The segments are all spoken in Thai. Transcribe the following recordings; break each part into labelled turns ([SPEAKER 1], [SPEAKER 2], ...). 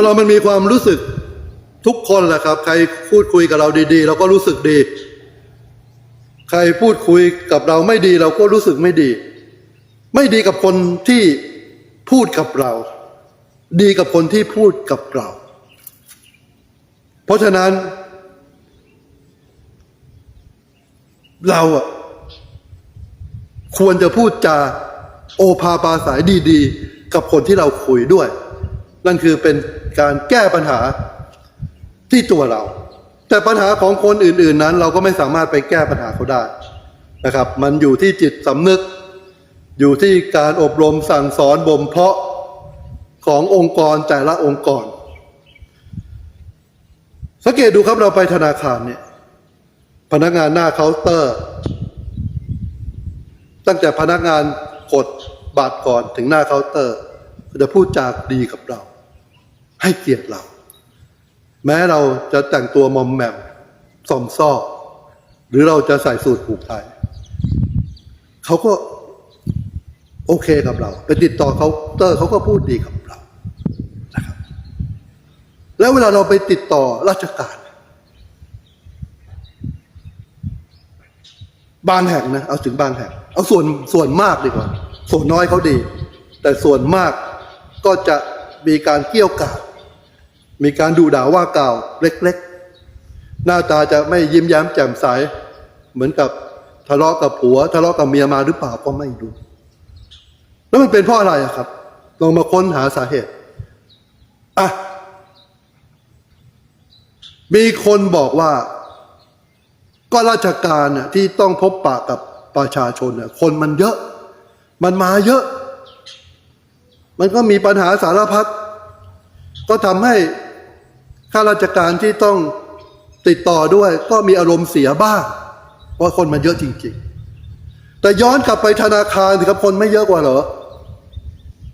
[SPEAKER 1] คนเรามันมีความรู้สึกทุกคนแหละครับ ใครพูดคุยกับเราดี ๆ เราก็รู้สึกดี ใครพูดคุยกับเราไม่ดี เราก็รู้สึกไม่ดี ไม่ดีกับคนที่พูดกับเรา ดีกับคนที่พูดกับเรา เพราะฉะนั้น เราอะควรจะพูดจาโอภาปาสายดี ๆ กับคนที่เราคุยด้วย นั่นคือเป็นการแก้ปัญหาที่ตัวเรา แต่ปัญหาของคนอื่น ๆนั้น เราก็ไม่สามารถไปแก้ปัญหาเขาได้นะครับ มันอยู่ที่จิตสำนึก อยู่ที่การอบรมสั่งสอนบ่มเพาะขององค์กรแต่ละองค์กร สังเกตดูครับเราไปธนาคารเนี่ยพนักงานหน้าเคาน์เตอร์ ตั้งแต่พนักงานกดบัตรก่อนถึงหน้าเคาน์เตอร์จะพูดจาดีกับเรา ให้เกียรติเรา แม้เราจะแต่งตัวมอมแมมซอมซ่อหรือเราจะใส่สูทผูกไทยเขาก็โอเคกับเรา ไปติดต่อเคาเตอร์เขาก็พูดดีกับเรานะครับ แล้วเวลาเราไปติดต่อราชการ บางแห่งนะ เอาถึงบางแห่ง เอาส่วนส่วนมากดีกว่า ส่วนน้อยเขาดี แต่ส่วนมากก็จะมีการเกี่ยวกาด มีการดูด่าว่ากล่าวเล็กๆ หน้าตาจะไม่ยิ้มแย้มแจ่มใส เหมือนกับทะเลาะกับผัว ทะเลาะกับเมียมาหรือเปล่าก็ไม่รู้ แล้วมันเป็นเพราะอะไรครับ ลองมาค้นหาสาเหตุอะมีคนบอกว่า ก็ราชการน่ะที่ต้องพบปะกับประชาชนน่ะคนมันเยอะ มันมาเยอะ มันก็มีปัญหาสารพัดก็ทำให้ ข้าราชการที่ต้องติดต่อด้วยก็มีอารมณ์เสียบ้างเพราะคนมันเยอะจริง ๆ แต่ย้อนกลับไปธนาคารสิครับคนไม่เยอะกว่าเหรอ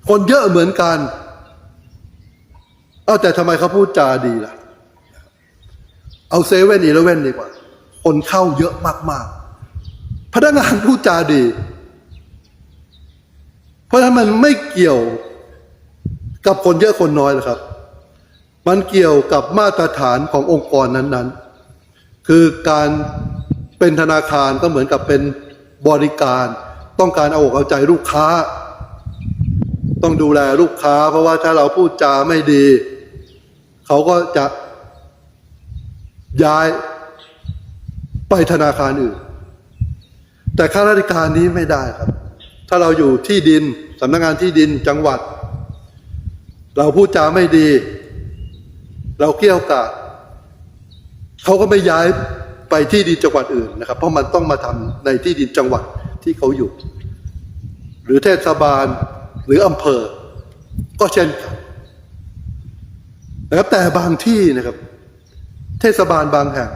[SPEAKER 1] คนเยอะเหมือนกัน เอาแต่ทำไมเขาพูดจาดีล่ะ เอาเซเว่นอีเลเว่นดีกว่า คนเข้าเยอะมากๆ พนักงานพูดจาดี เพราะฉะนั้นมันไม่เกี่ยวกับคนเยอะคนน้อยหรอกครับ มันเกี่ยวกับมาตรฐานขององค์กรนั้นๆ คือการเป็นธนาคารก็เหมือนกับเป็นบริการ ต้องการเอาอกเอาใจลูกค้า ต้องดูแลลูกค้า เพราะว่าถ้าเราพูดจาไม่ดี เขาก็จะย้ายไปธนาคารอื่น แต่ข้าราชการนี้ไม่ได้ครับ ถ้าเราอยู่ที่ดินสำนักงานที่ดินจังหวัด เราพูดจาไม่ดี เราเกี่ยวกาดเขาก็ไม่ย้ายไปที่ดินจังหวัดอื่นนะครับ เพราะมันต้องมาทำในที่ดินจังหวัดที่เขาอยู่ หรือเทศบาลหรืออำเภอ ก็เช่นกันนะครับแต่บางที่นะครับ เทศบาลบางแห่ง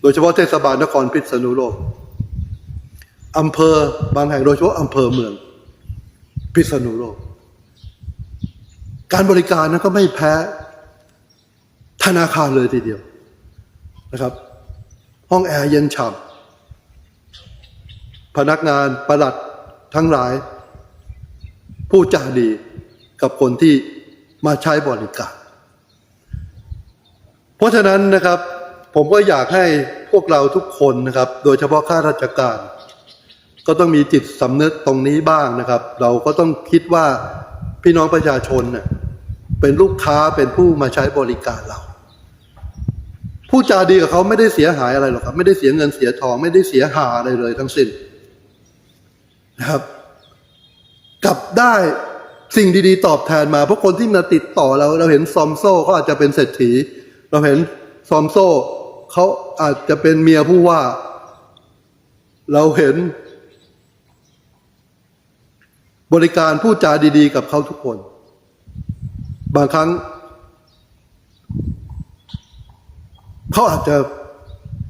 [SPEAKER 1] โดยเฉพาะเทศบาลนครพิษณุโลกอำเภอบางแห่งโดยเฉพาะอำเภอเมือง พิษณุโลก การบริการนั้นก็ไม่แพ้ ธนาคารเลยทีเดียวนะครับ ห้องแอร์เย็นฉ่ำพนักงานประหลัดทั้งหลาย ผู้จาดีกับคนที่มาใช้บริการ เพราะฉะนั้นนะครับ ผมก็อยากให้พวกเราทุกคนนะครับ โดยเฉพาะข้าราชการ ก็ต้องมีจิตสำนึกตรงนี้บ้างนะครับ เราก็ต้องคิดว่าพี่น้องประชาชนเน่ยเป็นลูกค้าเป็นผู้มาใช้บริการเรา ผู้จาดีกับเขาไม่ได้เสียหายอะไรหรอกครับ ไม่ได้เสียเงินเสียทอง ไม่ได้เสียหาอะไรเลย ทั้งสิ้นนะครับ กลับได้สิ่งดีๆ ตอบแทนมาเพราะคนที่มาติดต่อเรา เราเห็นซอมโซ่เขาอาจจะเป็นเศรษฐี เราเห็นซอมโซ่เขาอาจจะเป็นเมียผู้ว่า เราเห็น บริการพูดจาดี ๆ กับเขาทุกคน บางครั้ง เขาอาจจะ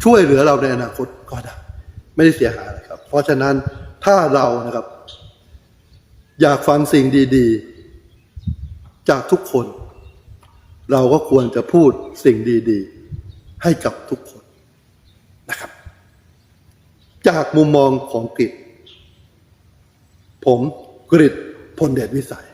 [SPEAKER 1] ช่วยเหลือเราในอนาคตก็ได้ ไม่ได้เสียหายอะไรครับ เพราะฉะนั้นถ้าเรานะครับ อยากฟังสิ่งดีๆ จากทุกคน เราก็ควรจะพูดสิ่งดีๆ ให้กับทุกคนนะครับ จากมุมมองของกิจผมกริตพลเดชวิสัย